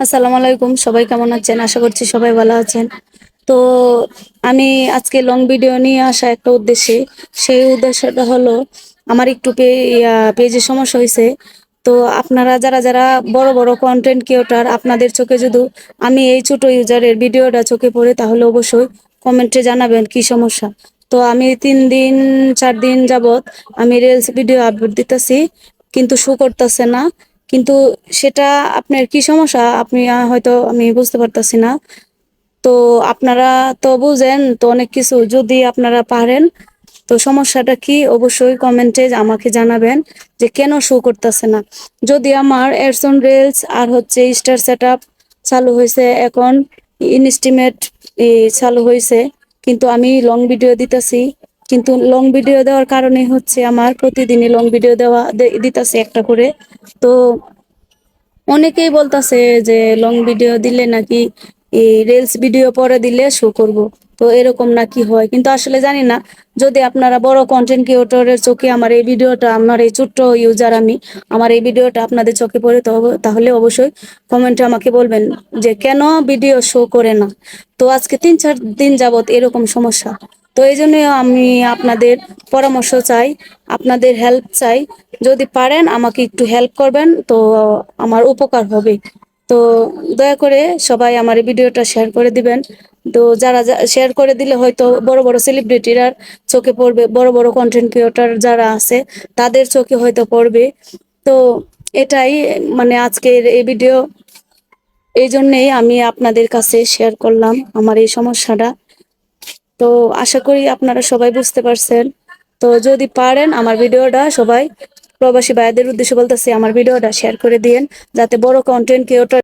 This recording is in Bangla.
আসসালামু আলাইকুম। সবাই কেমন আছেন? আশা করছি সবাই ভালো আছেন। তো আমি আজকে লং ভিডিও নিয়ে আসা একটা উদ্দেশ্যে। সেই উদ্দেশ্যটা হলো, আমার একটু পেজে সমস্যা হয়েছে তো আপনারা যারা যারা বড় বড় কন্টেন্ট ক্রিয়েটার আপনাদের চোখে যদি আমি এই ছোট ইউজারের ভিডিওটা চোখে পড়ে, তাহলে অবশ্যই কমেন্টে জানাবেন কি সমস্যা। তো আমি তিন দিন, চার দিন যাবত আমি রিলস ভিডিও আপলোড দিতেছি, কিন্তু শো করতেছে না। কিন্তু সেটা আপনার কি সমস্যা? আপনি হয়তো আমি বুঝতে পারতাছি না। তো আপনারা তো বুঝেন, তো অনেক কিছু যদি আপনারা পারেন, তো সমস্যাটা কি? অবশ্যই কমেন্টে আমাকে জানাবেন যে কেন শো করতেছে না। যদি আমার এরসন রিলস আর হচ্ছে স্টার সেট চালু হয়েছে এখন ইনস্টিমেট চালু হয়েছে কিন্তু আমি লং ভিডিও দিতেছি কিন্তু লং ভিডিও দেওয়ার কারণে হচ্ছে আমার প্রতিদিনই লং ভিডিও দেওয়া দিতেছি একটা করে। তো অনেকেই বলতাছে যে লং ভিডিও দিলে নাকি এই রিলস ভিডিও পরে দিলে শো করব। তো এরকম নাকি হয়। কিন্তু আসলে জানি না, যদি আপনারা বড় কন্টেন্ট ক্রিয়েটরের চোখে আমার এই ভিডিওটা আমার এই ছোট্ট ইউজার আমি, আমার এই ভিডিওটা আপনাদের চোখে পড়ে তো তাহলে অবশ্যই কমেন্টে আমাকে বলবেন যে কেন ভিডিও শো করে না? তো আজকে তিন চার দিন যাবত এরকম সমস্যা। তো এই জন্য আমি আপনাদের পরামর্শ চাই, আপনাদের হেল্প চাই। যদি পারেন আমাকে একটু হেল্প করবেন, তো আমার উপকার হবে। তো দয়া করে সবাই আমার এই ভিডিওটা শেয়ার করে দিবেন। তো যারা শেয়ার করে দিলে হয়তো বড় বড় সেলিব্রিটিরা চোখে পড়বে, বড় বড় কন্টেন্ট ক্রিয়েটর যারা আছে, তাদের চোখে হয়তো পড়বে। তো এটাই মানে আজকের এই ভিডিও এই জন্যেই আমি আপনাদের কাছে শেয়ার করলাম আমার এই সমস্যাটা। তো আশা করি আপনারা সবাই বুঝতে পারছেন। তো যদি পারেন আমার ভিডিওটা সবাই প্রবাসী ভাইদের উদ্দেশ্যে বলতেছি, আমার ভিডিওটা শেয়ার করে দিয়েন, যাতে বড় কন্টেন্ট ক্রিয়েটর